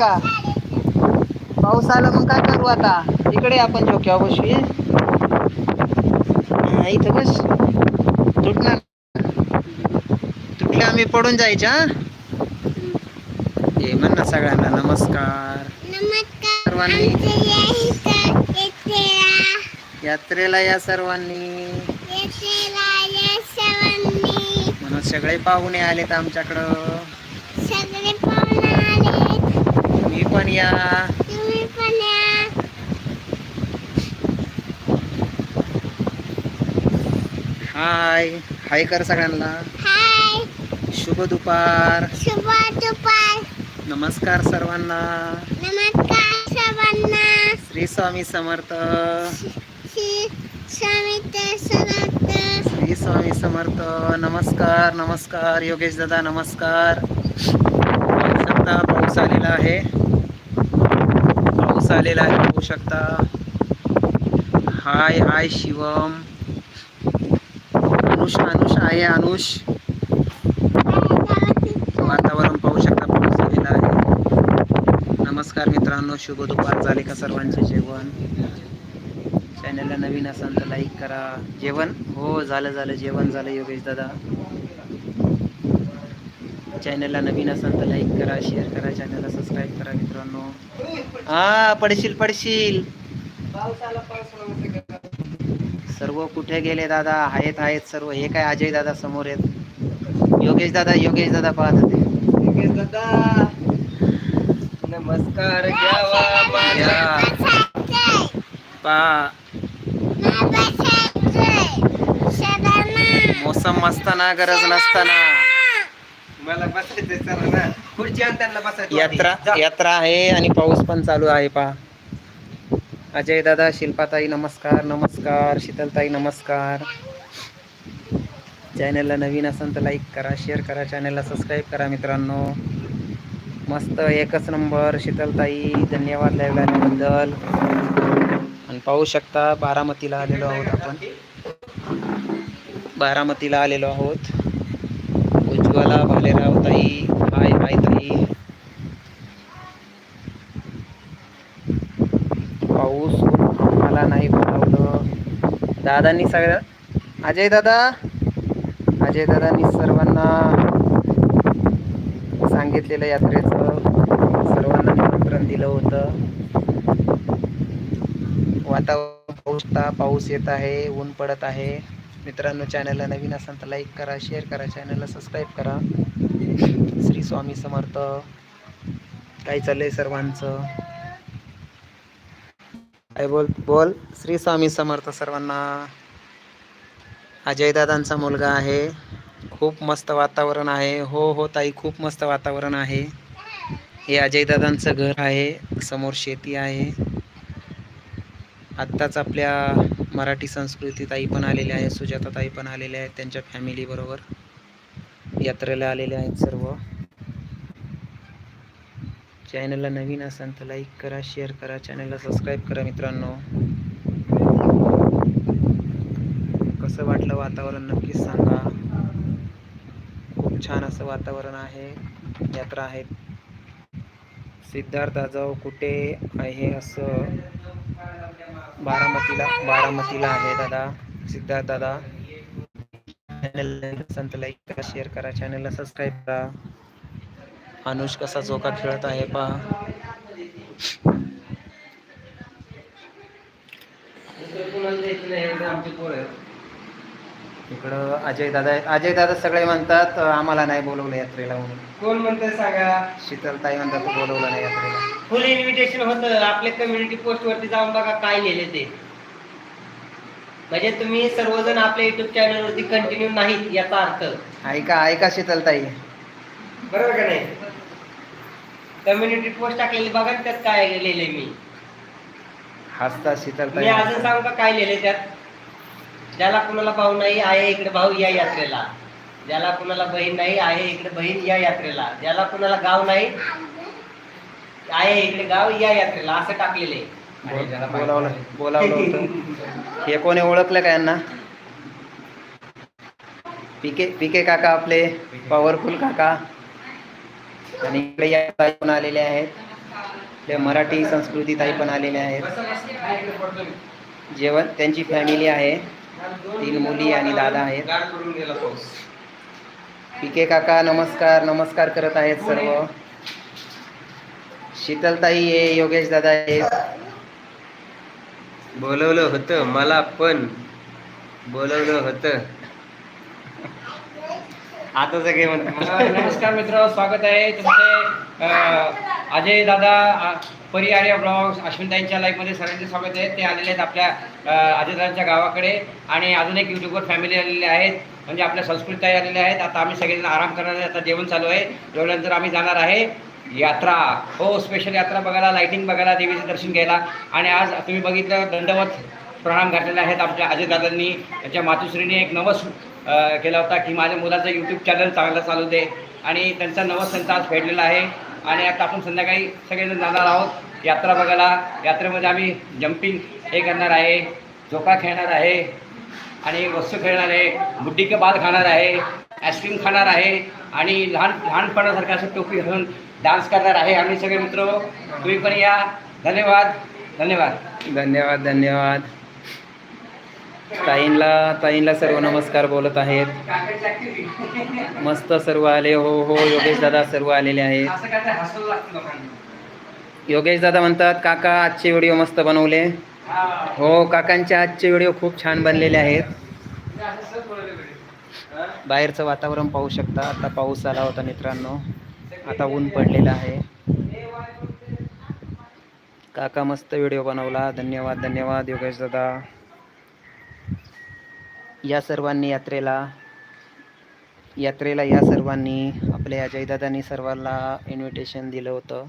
का? पाऊस आला मग काय करू आता? इकडे आपण झोक्या बसू हा, इथं बस. तुटणार. तुटले आम्ही पडून जायच्या हे? म्हण ना सगळ्यांना नमस्कार. नमस्कार. सर्वांनी. यात्रेला या सर्वांनी. म्हणून सगळे पाहुणे आलेत आमच्याकडं. सगळे पाहुणे आले पण या हाय हाय कर सगळ्यांना. हाय शुभ दुपार. शुभ दुपार नमस्कार सर्वांना. नमस्कार सर्वांना श्री स्वामी समर्थ. श्री स्वामी समर्थ. श्री स्वामी समर्थ नमस्कार नमस्कार. योगेश दादा नमस्कार. पाऊस आलेला आहे. पाऊस आलेला आहे पाहू शकता. हाय हाय शिवम. अनुष अनुष आहे अनुष. वातावरण पाहू शकता पाऊस आलेला आहे. नमस्कार मित्रांनो शुभ दुपार. झाले का सर्वांचे जेवण? चॅनलला नवीन असाल तर लाईक करा. जेवण? हो झालं झालं. जेवण झालं योगेश दादा. चॅनलला नवीन असाल तर लाईक करा शेअर करा चॅनलला सबस्क्राईब करा मित्रांनो. हा पडशील पडशील. सर्व कुठे गेले दादा? आहेत आहेत सर्व. हे काय अजय दादा समोर आहेत? योगेश दादा योगेश दादा पाहत होते. योगेश दादा नमस्कार घ्यावा माझ्या पा. मोसम असताना गरज नसताना. मला बसायचंय चला ना. खुर्ची आण त्यांना बसायचं यात्रा यात्रा आहे आणि पाऊस पण चालू आहे पा अजय दादा शिल्पाताई नमस्कार नमस्कार. शीतलताई नमस्कार. चॅनलला नवीन असेल तर लाईक करा शेअर करा. चॅनलला सबस्क्राईब करा मित्रांनो. मस्त एकच नंबर शीतलताई. धन्यवाद लाईव्ह आल्याबद्दल आणि पाहू शकता बारामतीला आलेलो आहोत आपण. बारामतीला आलेलो आहोत. ताई हाय हाय ताई. पाऊस मला नाही बोलावलं दादांनी सगळ्या अजय दादा? अजय दादांनी सर्वांना सांगितलेलं यात्रेचं. सर्वांना निमंत्रण दिलं होतं. वातावरण पाऊसता पाऊस येत आहे ऊन पडत आहे. मित्रांनो चॅनलला नवीन असाल तर लाईक करा शेअर करा चॅनलला सबस्क्राईब करा. श्री स्वामी समर्थ. काय चाललंय सर्वांचं? काय बोल बोल. श्री स्वामी समर्थ सर्वांना. अजय दादांचा मुलगा आहे. खूप मस्त वातावरण आहे. हो हो ताई खूप मस्त वातावरण आहे. हे अजय दादांचं घर आहे. समोर शेती आहे. आत्ताच आपल्या मराठी संस्कृती ताई पण आलेल्या आहे सुजाता ताई पण आलेल्या आहेत. त्यांच्या फॅमिलीबरोबर यात्रेला आलेले आहेत सर्व. चॅनलला नवीन असाल तर लाईक करा शेअर करा चॅनलला सबस्क्राईब करा मित्रांनो. कसं वाटलं वातावरण नक्कीच सांगा. खूप छान असं वातावरण आहे यात्रा आहे. सिद्धार्थ जाऊ कुठे आहे असं बारामतीला बारामतीला आहे दादा सिद्धार्थ दादा. चॅनल लाईक करा शेअर करा चॅनलला सबस्क्राईब करा. अनुष कसा झोका खेळत आहे पहा. आहेत. इकडं अजय दादा आहेत. अजय दादा सगळे म्हणतात आम्हाला नाही बोलवलं यात्रेला म्हणून. कोण म्हणतंय सांगा? शीतलताई म्हणतात तू बोलवलं नाही यात्रेला. फुल इन्व्हिटेशन होतं. आपल्या कम्युनिटी पोस्ट वरती जाऊन बघा काय लिहिले ते. म्हणजे तुम्ही सर्वजण आपल्या युट्यूब चॅनल वरती कंटिन्यू नाहीत याचा अर्थ. ऐका ऐका शीतलताई. बरोबर का नाही? कम्युनिटी पोस्ट टाकलेली बघा ना त्यात काय लिहिलंय मी. हसतात मी शीतलताई अजून सांगू का काय लिहिलंय त्यात? ज्याला कुणाला भाऊ नाही आहे इकडे भाऊ या यात्रेला. ज्याला कुणाला बहीण नाही आहे इकडे बहीण या यात्रेला. ज्याला कुणाला गाव नाही आहे इकडे गाव या यात्रेला. असं टाकलेलं आहे बोलावलं बोलावलं होतं. हे कोणी ओळखलं का यांना? पिके पिके काका आपले पॉवरफुल काका. आणि इकडे या ताई पण आलेले आहेत. आपल्या मराठी संस्कृती ताई पण आलेल्या आहेत. जेवण त्यांची फॅमिली आहे. तीन मुली आणि दादा आहेत. पिके काका नमस्कार नमस्कार करत आहेत सर्व. शीतलताई आहे योगेश दादा आहेत बोलवलं होतं मला पण बोलवलं होतं. आता सगळे नमस्कार मित्र स्वागत आहे. तुमचे अजय दादा अ, परियार्य ब्लॉग्स अश्विनताईंच्या लाईफमध्ये सगळ्यांचे स्वागत आहे. ते आलेले आहेत आपल्या अजयदादांच्या गावाकडे. आणि अजून एक युट्यूबर फॅमिली आलेले आहेत म्हणजे आपल्या संस्कृती आलेल्या आहेत. आता आम्ही सगळेजण आराम करणार आहे आता जेवण चालू आहे. जेवल्यानंतर आम्ही जाणार आहे. यात्रा हो स्पेशल यात्रा बघायला लाईटिंग बघायला देवीचं दर्शन घ्यायला. आणि आज तुम्ही बघितलं दंडवत प्रणाम घातलेले आहेत आमच्या अजयदादांनी त्यांच्या मातुश्रीने एक नवस केला होता की माझ्या मुलाचं यूट्यूब चॅनल चांगलं चालू दे. आणि त्यांचा नवस त्यांचा आज फेडलेला आहे. आणि आता आपण संध्याकाळी सगळेजण जाणार आहोत. यात्रा बघायला. यात्रेमध्ये आम्ही जम्पिंग हे करणार आहे झोका खेळणार आहे आणि वस्तू खेळणार आहे बुड्डी के बाल खाणार आहे आईस्क्रीम खाणार आहे आणि लहान लहानपणासारखं असं टोपी घालून डान्स करणार आहे आम्ही सगळे मित्र. तुम्ही पण या. धन्यवाद. धन्यवाद. धन्यवाद धन्यवाद. ताईंला ताईंला सर्व नमस्कार बोलत आहेत. मस्त सर्व आले. हो हो योगेश दादा सर्व आलेले आहेत. योगेश दादा म्हणतात काका आजचे व्हिडिओ मस्त बनवले. हा. काकांचे आजचे व्हिडिओ खूप छान बनलेले आहेत? बाहेरचं वातावरण पाहू शकता. आता पाऊस आला होता मित्रांनो. आता ऊन पडलेलं आहे. काका मस्त व्हिडिओ बनवला. धन्यवाद धन्यवाद योगेश दादा. या सर्वांनी यात्रेला यात्रेला या सर्वांनी आपल्या अजयदादांनी सर्वांना इन्व्हिटेशन दिलं होतं.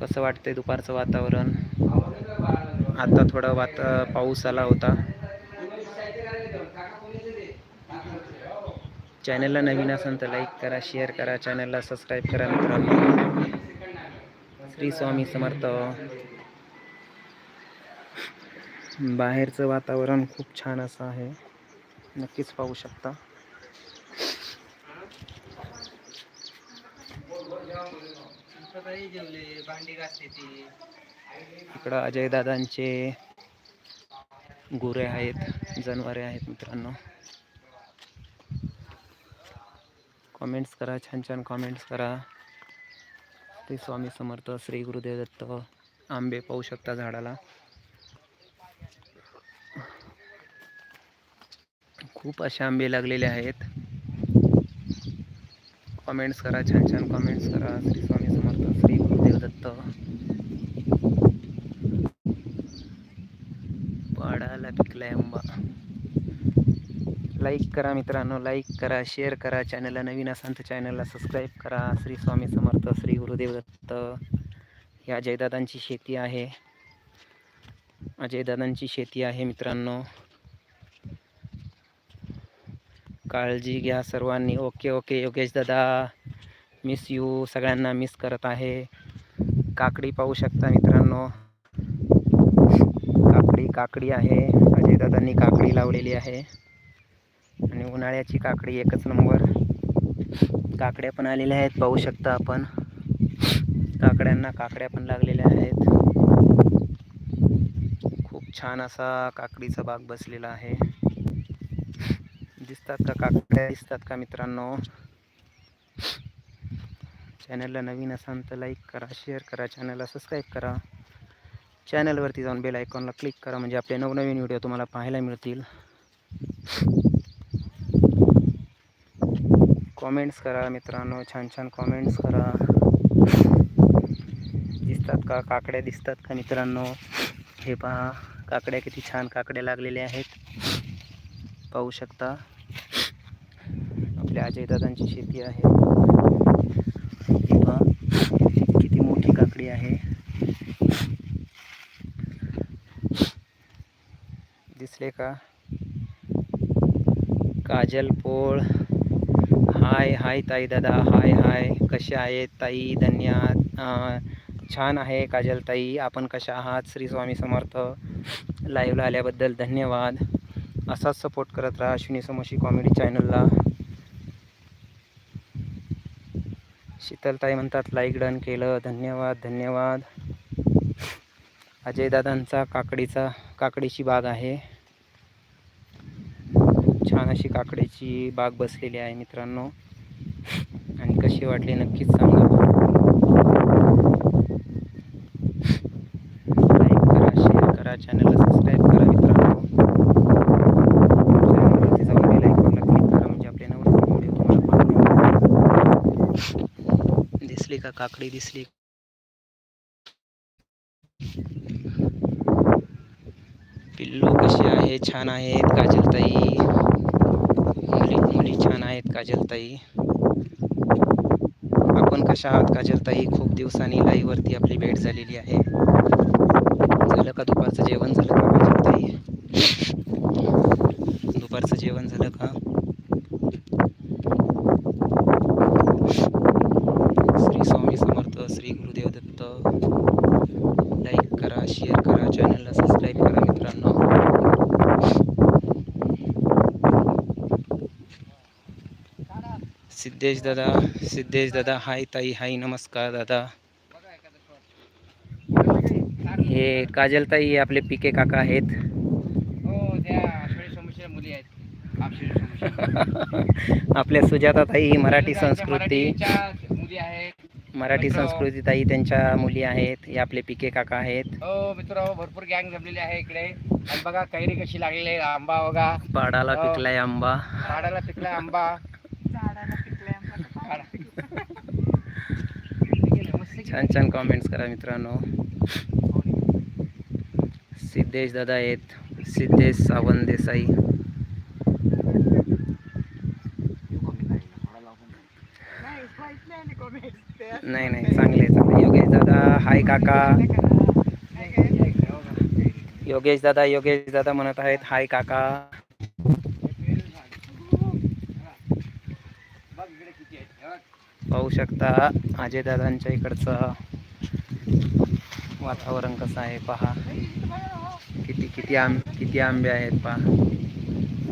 कसं वाटतंय दुपारचं वातावरण? आता थोडं वात पाऊस आला होता. चॅनलला नवीन असेल तर लाईक करा शेअर करा चॅनलला सबस्क्राईब करा मित्रांनो. श्री स्वामी समर्थ. बाहेरचं वातावरण खूप छान असं आहे. नक्कीच पाहू शकता. इकडं अजयदादांचे गुरे आहेत जनावरे आहेत मित्रांनो. कमेंट्स करा छान छान कमेंट्स करा. ते स्वामी समर्थ श्री गुरुदेव दत्त आंबे पाहू शकता झाडाला. खूप असे आंबे लागलेले आहेत. कमेंट्स करा छान छान कमेंट्स करा. श्री स्वामी समर्थ श्री गुरुदेव दत्त. पाडाला पिकलाय आंबा. लाईक करा मित्रांनो लाईक करा शेअर करा चॅनलला नवीन असाल तर चॅनलला सबस्क्राईब करा. श्री स्वामी समर्थ श्री गुरुदेव दत्त या अजयदादांची शेती आहे. अजयदादांची शेती आहे मित्रांनो. काळजी घ्या सर्वांनी. ओके ओके योगेश दादा. मिस यू सगळ्यांना मिस करत आहे. काकडी पाहू शकता मित्रांनो. काकडी काकडी आहे. अजयदादांनी काकडी लावलेली आहे. आणि उन्हाळ्याची काकडी एकच नंबर. काकड्या पण आलेल्या आहेत पाहू शकता आपण. काकड्यांना काकड्या पण लागलेल्या आहेत. खूप छान असा काकडीचा बाग बसलेला आहे. दिसतात का काकड्या? दिसतात का मित्रांनो? चॅनलला नवीन असाल तर लाईक करा शेअर करा चॅनलला सबस्क्राईब करा. चॅनलवरती जाऊन बेल आयकॉनला क्लिक करा म्हणजे आपले नवनवीन व्हिडिओ तुम्हाला पाहायला मिळतील. कॉमेंट्स करा मित्रांनो छान छान कॉमेंट्स करा. दिसतात का? काकड्या दिसतात का मित्रांनो? हे पहा काकड्या किती छान काकड्या लागलेल्या आहेत. पाहू शकता. आपल्या अजयदादांची शेती आहे. हे पहा किती मोठी काकडी आहे. दिसले का? काजल पोळ. हाय हाय ताई दादा. हाय हाय कसे आहेत ताई धन्यवाद छान आहे काजल ताई. आपण कशा आहात? श्री स्वामी समर्थ. लाईव्हला आल्याबद्दल धन्यवाद. असाच सपोर्ट करत राहा अश्विनी समोशी कॉमेडी चॅनलला शीतलताई म्हणतात लाईक डन केलं. धन्यवाद धन्यवाद. अजयदादांचा काकडीचा काकडीची बाग आहे. छान अशी काकडीची बाग बसलेली आहे मित्रांनो. आणि कशी वाटली नक्कीच सांगा. लाईक करा शेअर करा चॅनलला सबस्क्राईब करा मित्रांनो. चॅनलवरती जाऊन बेल आयकॉनला क्लिक करा म्हणजे आपले व्हिडिओ तुम्हाला दिसली का काकडी? दिसली. पिल्लू कशी आहे? छान आहेत काजलताई. मुली छान आहेत काजलताई. आपण कशा आहात काजलताई? खूप दिवसांनी लाईव्हवरती आपली भेट झालेली आहे. झालं का दुपारचं जेवण? झालं का काजलताई दुपारचं जेवण झालं का श्री स्वामी समर्थ श्री गुरुदेव दत्त लाईक करा शेअर करा चॅनलला सबस्क्राईब करा मित्रांनो सिद्धेश दादा सिद्धेश दादा हाय ताई हाय नमस्कार दादा हे काजलताई हे आपले पिके काका आहेत. हो आपल्या सुजाताताई मराठी संस्कृती. मराठीच्या मुली आहेत. मराठी. संस्कृती ताई त्यांच्या मुली आहेत. हे आपले पिके काका आहेत. हो मित्र भरपूर गँग जमलेली आहे इकडे. आणि बघा कैरी कशी लागलेली आहे आंबा बघा. पाडाला. पिकलाय आंबा. झाडाला पिकला आंबा. छान छान कॉमेंट्स करा मित्रांनो. सिद्धेश दादा आहेत. सिद्धेश सावंत देसाई. नाही नाही चांगले चांगले योगेश दादा हाय काका. योगेश दादा योगेश दादा म्हणत आहेत हाय काका. पाहू शकता अजय दादांच्या इकडचं वातावरण कसं आहे पहा. किती किती आंब किती आंबे आहेत पहा.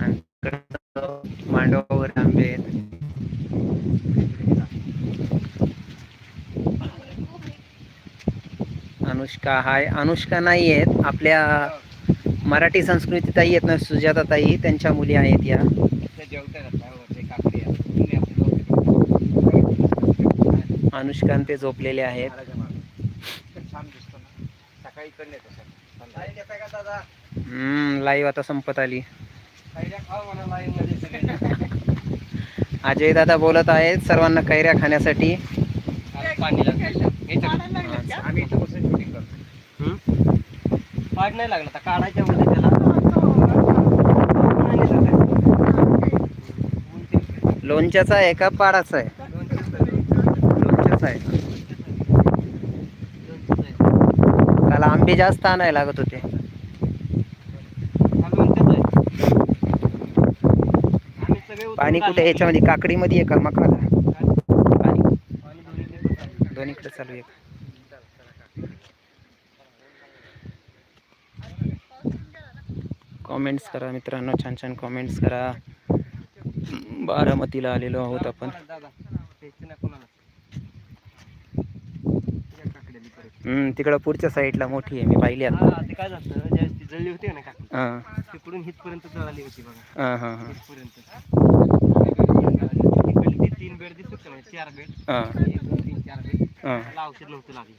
आणि इकडचं मांडवावर आंबे आहेत. अनुष्का हाय. अनुष्का नाही आहेत. आपल्या मराठी संस्कृती ताई आहेत ना सुजाता ताई त्यांच्या मुली आहेत या. अनुष्का आणि ते झोपलेले आहेत. हम्म लाईव्ह आता संपत आली. अजय दादा बोलत आहेत सर्वांना कैऱ्या खाण्यासाठी. आम्ही इथं बसून shooting करतो. पाड नाही लागला आता काढायच्या मध्ये त्याला. लोणच्याचा आहे का पाडाचा आहे? लोणच्याचा आहे. काल आंबे जास्त आणायला लागत होते. पाणी कुठे याच्यामध्ये काकडीमध्ये आहे का मकाला पाणी दोन्हीकडे चालू आहे. कॉमेंट्स करा मित्रांनो छान छान कॉमेंट्स करा. बारामतीला आलेलो आहोत आपण हम्म, तिकडं पुढच्या साईडला मोठी आहे मी पाहिली आता. ते काय झालं ज्यावेळेस ती जळली होती ना काकडी हां. तिकडून हितपर्यंत जळाली होती बघा. हां हां हां. हितपर्यंत तिकडली ते तीन बेड दिसत चार बेड. हां. एक दोन तीन चार बेड. हां. त्याला औषध नव्हतं लागली.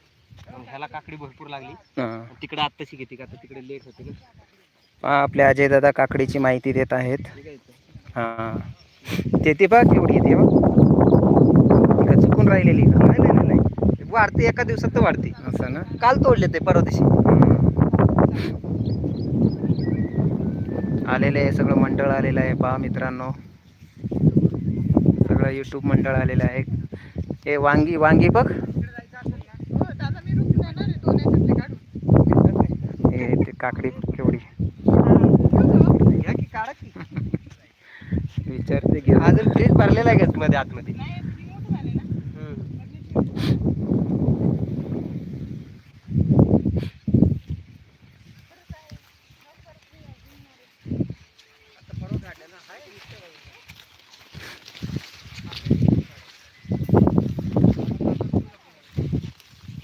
मग ह्याला काकडी भरपूर लागली. हां. तिकडे आत्ताशी घेते का? आता तिकडे लेट होते पहा आपल्या अजय दादा काकडीची माहिती देत आहेत. हां. ते ती बघ केवढी येते बघ. चुकून राहिलेली. का नाही. वाढते एका दिवसात तर वाढते. असं ना? काल तोडले ते परवा दिवशी. आलेलं आहे सगळं मंडळ आलेलं आहे पहा मित्रांनो. सगळं यूट्यूब मंडळ आलेलं आहे. हे वांगी वांगी बघ. हे ते काकडी केवढी. विचारते अजून फ्रीज भरलेला आहे गॅसमध्ये आतमध्ये?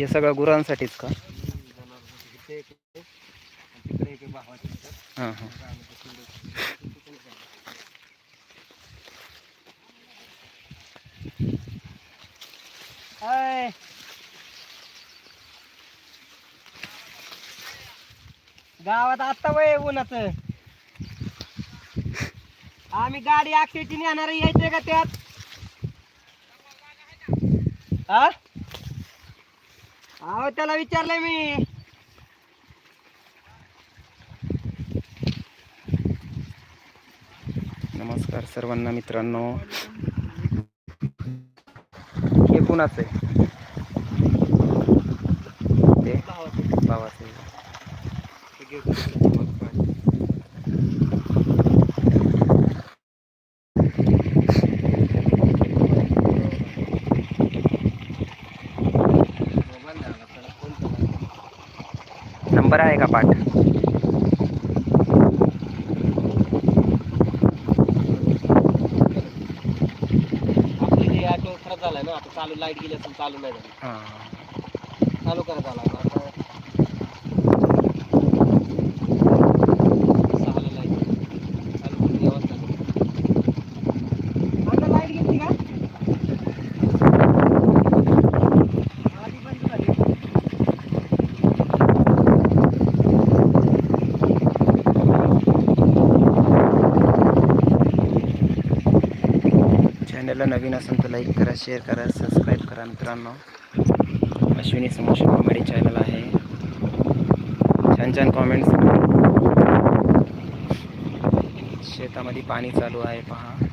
हे सगळं गुरांसाठीच का? हां हां. हाय. गावात आत्ता वय उन्हाच. आम्ही गाडी अक्षयची नेणार यायचंय का त्यात? हा? अहो त्याला विचारलंय मी. नमस्कार सर्वांना मित्रांनो. हे कुणाचं आहे? ते? भावाचं आहे. नंबर आहे का पाठ? आपली जे ऑटो खराब झालाय ना आता चालू लाइट गेली असेल चालू नाही झाली. हां. चालू करत आला आता सहाला लाइट चालू करून यावंच लागेल. आता लाइट गेली का आधी बंद झाली चॅनलला नवीन असेल तर लाईक करा शेअर करा सबस्क्राईब करा मित्रांनो. अश्विनी समोसे कॉमेडी चॅनल आहे. छान छान कॉमेंट्स शेतामध्ये पाणी चालू आहे पहा.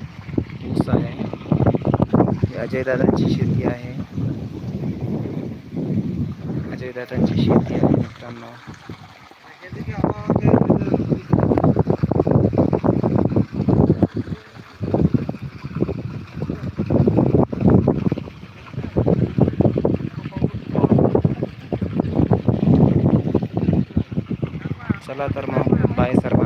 ऊस आहे. अजयदादांची शेती आहे. अजयदादांची शेती आहे मित्रांनो. चला तर मग बाय सर्व.